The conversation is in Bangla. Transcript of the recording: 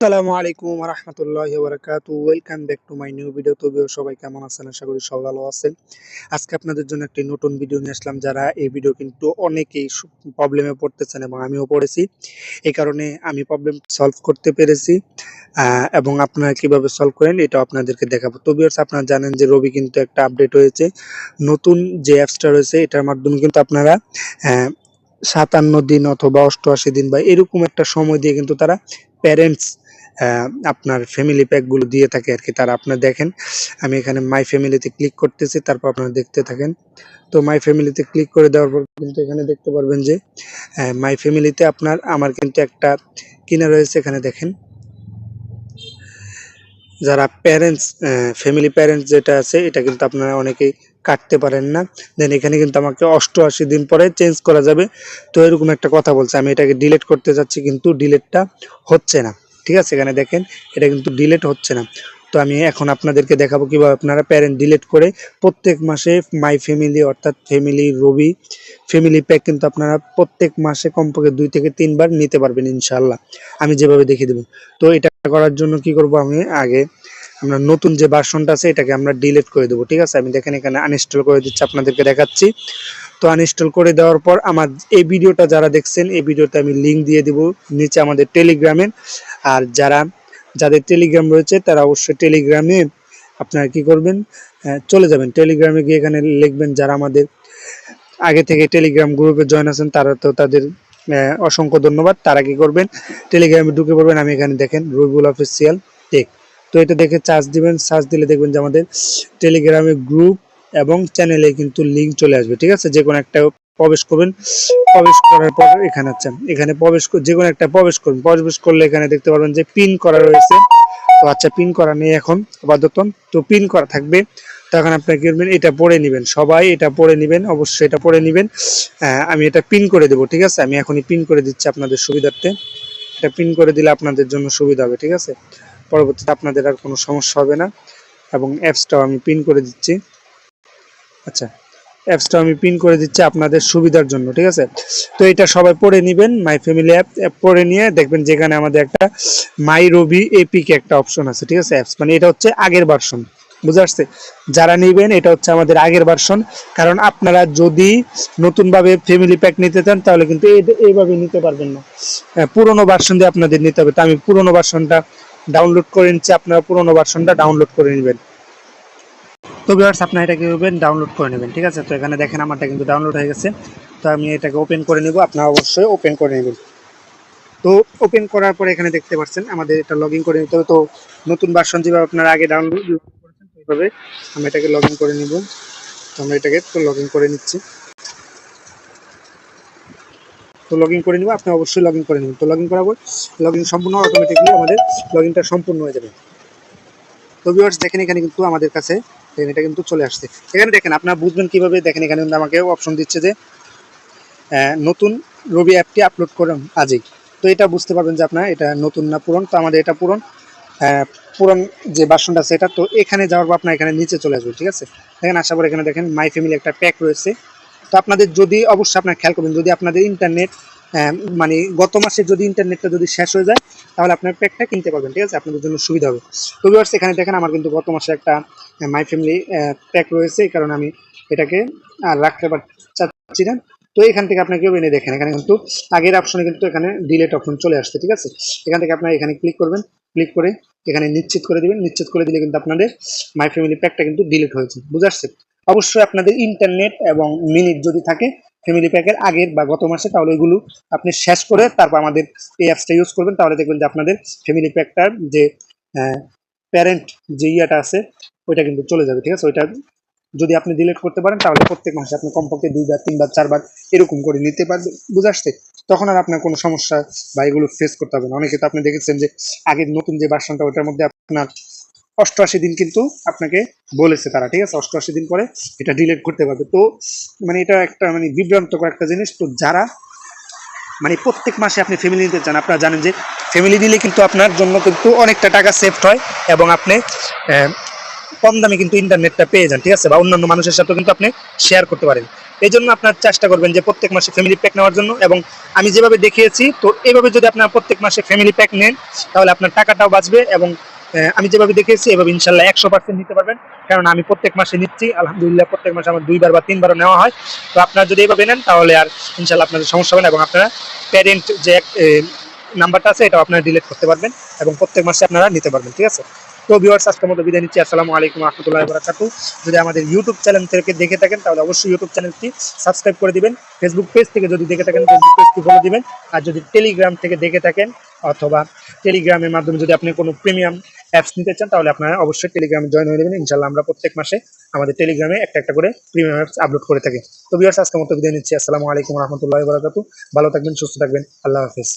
আসসালামু আলাইকুম রহমতুল্লাহ বারাকাতু welcome back to my new video তো সবাই কেমন আছেন? আশা করি সবাই ভালো আছেন। আজকে আপনাদের জন্য একটি নতুন ভিডিও নিয়ে আসলাম যারা এই ভিডিও কিন্তু অনেকেই প্রবলেমে পড়তেছেন এবং আমিও পড়েছি। এই কারণে আমি প্রবলেম সলভ করতে পেরেছি এবং আপনারা কীভাবে সলভ করেন এটা আপনাদেরকে দেখাবো। তো ভিউয়ার্স আপনারা জানেন যে রবি কিন্তু একটা আপডেট হয়েছে। নতুন যে অ্যাপসটা রয়েছে, এটার মাধ্যমে কিন্তু আপনারা সাতান্ন দিন অথবা অষ্টআশি দিন বা এরকম একটা সময় দিয়ে কিন্তু তারা প্যারেন্টস আপনার ফ্যামিলি প্যাকগুলো দিয়ে থাকে আর কি তারা আপনার দেখেন, আমি এখানে মাই ফ্যামিলিতে ক্লিক করতেছি, তারপর আপনারা দেখতে থাকেন। তো মাই ফ্যামিলিতে ক্লিক করে দেওয়ার পর কিন্তু এখানে দেখতে পারবেন যে মাই ফ্যামিলিতে আপনার, আমার কিন্তু একটা কিনা রয়েছে এখানে দেখেন। যারা প্যারেন্টস ফ্যামিলি প্যারেন্টস যেটা আছে, এটা কিন্তু আপনারা অনেকেই কাটতে পারেন না। দেন এখানে কিন্তু আমাকে অষ্টআশি দিন পরে চেঞ্জ করা যাবে। তো এরকম একটা কথা বলছে, আমি এটাকে ডিলেট করতে যাচ্ছি, কিন্তু ডিলেটটা হচ্ছে না। ঠিক আছে? এখানে দেখেন, এটা কিন্তু ডিলেট হচ্ছে না। তো আমি এখন আপনাদেরকে দেখাবো কীভাবে আপনারা প্যারেন্ট ডিলেট করে প্রত্যেক মাসে মাই ফ্যামিলি অর্থাৎ ফ্যামিলি রবি ফ্যামিলি প্যাক কিন্তু আপনারা প্রত্যেক মাসে কমপক্ষে দুই থেকে তিনবার নিতে পারবেন ইনশাল্লাহ আমি যেভাবে দেখিয়ে দেবো। তো এটা করার জন্য কি করব আমি? আগে আমরা নতুন যে ভার্সনটা আছে, এটাকে আমরা ডিলিট করে দেবো, ঠিক আছে? আমি দেখেন এখানে আনইনস্টল করে দিচ্ছি, আপনাদেরকে দেখাচ্ছি। তো আনইনস্টল করে দেওয়ার পর আমার এই ভিডিওটা যারা দেখছেন, এই ভিডিওতে আমি লিঙ্ক দিয়ে দেবো নিচে আমাদের টেলিগ্রামের আর যারা, যাদের টেলিগ্রাম রয়েছে, তারা অবশ্যই টেলিগ্রামে আপনারা কি করবেন চলে যাবেন। টেলিগ্রামে গিয়ে এখানে লিখবেন যারা আমাদের আগে থেকে টেলিগ্রাম গ্রুপে জয়েন আছেন, তারা তো তাদের অসংখ্য ধন্যবাদ। তারা কি করবেন টেলিগ্রামে ঢুকে পড়বেন। আমি এখানে দেখেন রবিউল অফিসিয়াল টেক তো এটা দেখে চার্জ দিবেন চার্জ দিলে দেখবেন যে আমাদের টেলিগ্রামে গ্রুপ এবং চ্যানেলে কিন্তু লিংক চলে আসবে ঠিক আছে? যে কোনো একটা প্রবেশ করবেন প্রবেশ করার পর এখানে আচ্ছা এখানে প্রবেশ যে কোনো একটা প্রবেশ করবেন প্রবেশ করলে এখানে দেখতে পারবেন যে পিন করা রয়েছে। তো আচ্ছা পিন করা নেই এখন আপাতত। তো পিন করা থাকবে। তখন আপনার কি করবেন এটা পড়ে নেবেন। সবাই এটা পড়ে নেবেন অবশ্যই এটা পড়ে নেবেন। আহ, আমি এটা পিন করে দেবো ঠিক আছে? আমি এখনই পিন করে দিচ্ছি আপনাদের সুবিধার্থে। এটা পিন করে দিলে আপনাদের জন্য সুবিধা হবে ঠিক আছে? পরবর্তীতে আপনাদের আর কোনো সমস্যা হবে না। এবং অ্যাপসটাও আমি পিন করে দিচ্ছি। আচ্ছা অ্যাপসটা আমি পিন করে দিচ্ছি আপনাদের সুবিধার জন্য, ঠিক আছে? তো এটা সবাই পড়ে নেবেন মাই ফ্যামিলি অ্যাপ অ্যাপ পড়ে নিয়ে দেখবেন যেখানে আমাদের একটা মাই রবি এপিকে একটা অপশন আছে, ঠিক আছে অ্যাপস মানে এটা হচ্ছে আগের ভার্সন বুঝে আসছে? যারা নেবেন, এটা হচ্ছে আমাদের আগের ভার্সন কারণ আপনারা যদি নতুনভাবে ফ্যামিলি প্যাক নিতে চান, তাহলে কিন্তু এইভাবে নিতে পারবেন না। পুরোনো ভার্সন দিয়ে আপনাদের নিতে হবে। তো আমি পুরোনো ভার্সনটা ডাউনলোড করে নিচ্ছি আপনারা পুরোনো ভার্সনটা ডাউনলোড করে নেবেন। তো ভিউয়ার্স আপনারা এটা করবেন ডাউনলোড করে নেবেন, ঠিক আছে? তো এখানে দেখেন আমারটা কিন্তু ডাউনলোড হয়ে গেছে। তো আমি এটাকে ওপেন করে নিব, আপনারা অবশ্যই ওপেন করে নেবেন। তো ওপেন করার পরে এখানে দেখতে পাচ্ছেন, আমাদের এটা লগ করে নিতে হবে। তো নতুন ভার্সন যেভাবে আপনারা আগে ডাউনলোড করেছেন, সেইভাবে আমি এটাকে লগ করে নিব। তো আমরা এটাকে লগ করে নিচ্ছি। তো লগ ইন করে নিব, আপনি অবশ্যই লগ ইন করে নেবেন। তো লগ ইন পর লগ ইন সম্পূর্ণ অটোমেটিকলি আমাদের লগ ইনটা সম্পূর্ণ হয়ে যাবে। তো ভিউয়ার্স দেখেন এখানে কিন্তু আমাদের কাছে, দেখেন এটা কিন্তু চলে আসছে। এখানে দেখেন, আপনারা বুঝবেন কীভাবে দেখেন, এখানে কিন্তু আমাকে অপশন দিচ্ছে যে নতুন রবি অ্যাপটি আপলোড করুন আজই। তো এটা বুঝতে পারবেন যে আপনার, এটা নতুন না পুরন, তো আমাদের এটা পুরন পুরন যে বাসনটা আছে এটা, তো এখানে যাওয়ার পর আপনার এখানে নিচে চলে আসবে ঠিক আছে? দেখেন আসার পর এখানে দেখেন মাই ফ্যামিলি একটা প্যাক রয়েছে। আপনাদের যদি, অবশ্যই আপনার খেয়াল করবেন, যদি আপনাদের ইন্টারনেট মানে গত মাসে যদি ইন্টারনেটটা যদি শেষ হয়ে যায়, তাহলে আপনার প্যাকটা কিনতে পারবেন, ঠিক আছে? আপনাদের জন্য সুবিধা হবে। তো ভিউয়ার্স এখানে দেখেন, আমার কিন্তু গত মাসে একটা মাই ফ্যামিলি প্যাক রয়েছে, এই কারণে আমি এটাকে আর রাখতে পার, চাচ্ছি না। তো এখান থেকে আপনাকে এনে দেখেন, এখানে কিন্তু আগের অপশনে কিন্তু এখানে ডিলেট অপশন চলে আসছে, ঠিক আছে? এখান থেকে আপনারা এখানে ক্লিক করবেন ক্লিক করে এখানে নিশ্চিত করে দিবেন। নিশ্চিত করে দিলে কিন্তু আপনাদের মাই ফ্যামিলি প্যাকটা কিন্তু ডিলিট হয়েছে, বুঝে আসছে অবশ্যই আপনাদের ইন্টারনেট এবং মিনিট যদি থাকে ফ্যামিলি প্যাকের আগের বা গত মাসে, তাহলে ওইগুলো আপনি শেষ করে তারপর আমাদের এই অ্যাপসটা ইউজ করবেন। তাহলে দেখবেন যে আপনাদের ফ্যামিলি প্যাকটার যে প্যারেন্ট যে ইয়েটা আছে, ওইটা কিন্তু চলে যাবে, ঠিক আছে? ওইটা যদি আপনি ডিলিট করতে পারেন, তাহলে প্রত্যেক মাসে আপনি কমপক্ষে দুইবার, তিনবার, চারবার এরকম করে নিতে পারবেন বুঝে আসছে? তখন আর আপনার কোনো সমস্যা বা এগুলো ফেস করতে হবে না। অনেকে তো আপনি দেখেছেন যে আগের নতুন যে ভার্সনটা ওটার মধ্যে আপনার অষ্টআশি দিন কিন্তু আপনাকে বলেছে তারা, ঠিক আছে? অষ্টআশি দিন পরে এটা ডিলিট করতে পারবে। তো মানে এটা একটা মানে বিভ্রান্তকর একটা জিনিস। তো যারা মানে প্রত্যেক মাসে আপনি ফ্যামিলি নিতে চান, আপনারা জানেন যে ফ্যামিলি দিলে কিন্তু আপনার জন্য কিন্তু অনেকটা টাকা সেভড হয় এবং আপনি কম দামে কিন্তু ইন্টারনেটটা পেয়ে যান, ঠিক আছে? বা অন্যান্য মানুষের সাথেও কিন্তু আপনি শেয়ার করতে পারেন। এই জন্য আপনার চেষ্টা করবেন যে প্রত্যেক মাসে ফ্যামিলি প্যাক নেওয়ার জন্য এবং আমি যেভাবে দেখিয়েছি, তো এইভাবে যদি আপনার প্রত্যেক মাসে ফ্যামিলি প্যাক নেন, তাহলে আপনার টাকাটাও বাঁচবে এবং আমি যেভাবে দেখেছি, এভাবে ইনশাল্লাহ একশো পার্সেন্ট নিতে পারবেন। কারণ আমি প্রত্যেক মাসে নিচ্ছি, আলহামদুলিল্লাহ প্রত্যেক মাসে আমার দুইবার বা তিনবারও নেওয়া হয়। তো আপনারা যদি এইভাবে নেন, তাহলে আর ইনশাল্লাহ আপনাদের সমস্যা হবে না এবং আপনারা প্যারেন্ট যে এক নাম্বারটা আছে, এটাও আপনারা ডিলিট করতে পারবেন এবং প্রত্যেক মাসে আপনারা নিতে পারবেন, ঠিক আছে? তো ভিউয়ার্স আজকের মতো বিদায় নিচ্ছি। আসসালামু আলাইকুম রহমতুল্লাহ বারাকাতু যদি আমাদের ইউটিউব চ্যানেল থেকে দেখে থাকেন, তাহলে অবশ্যই ইউটিউব চ্যানেলটি সাবস্ক্রাইব করে দিবেন। ফেসবুক পেজ থেকে যদি দেখে থাকেন ফেসবুক পেজটি ফলো দিবেন। আর যদি টেলিগ্রাম থেকে দেখে থাকেন, অথবা টেলিগ্রামের মাধ্যমে যদি আপনি কোনো প্রিমিয়াম অ্যাপস নিতে চান, তাহলে আপনারা অবশ্যই টেলিগ্রামে জয়েন হয়ে নেবেন। ইনশাল্লাহ আমরা প্রত্যেক মাসে আমাদের টেলিগ্রামে একটা একটা করে প্রিমিয়াম অ্যাপস আপলোড করে থাকি। তো ভিউয়ার্স আজকের মতো বিদায় নিচ্ছি। আসসালামু আলাইকুম রহমতুল্লাহ বারাকাতু ভালো থাকবেন, সুস্থ থাকবেন। আল্লাহ হাফিজ।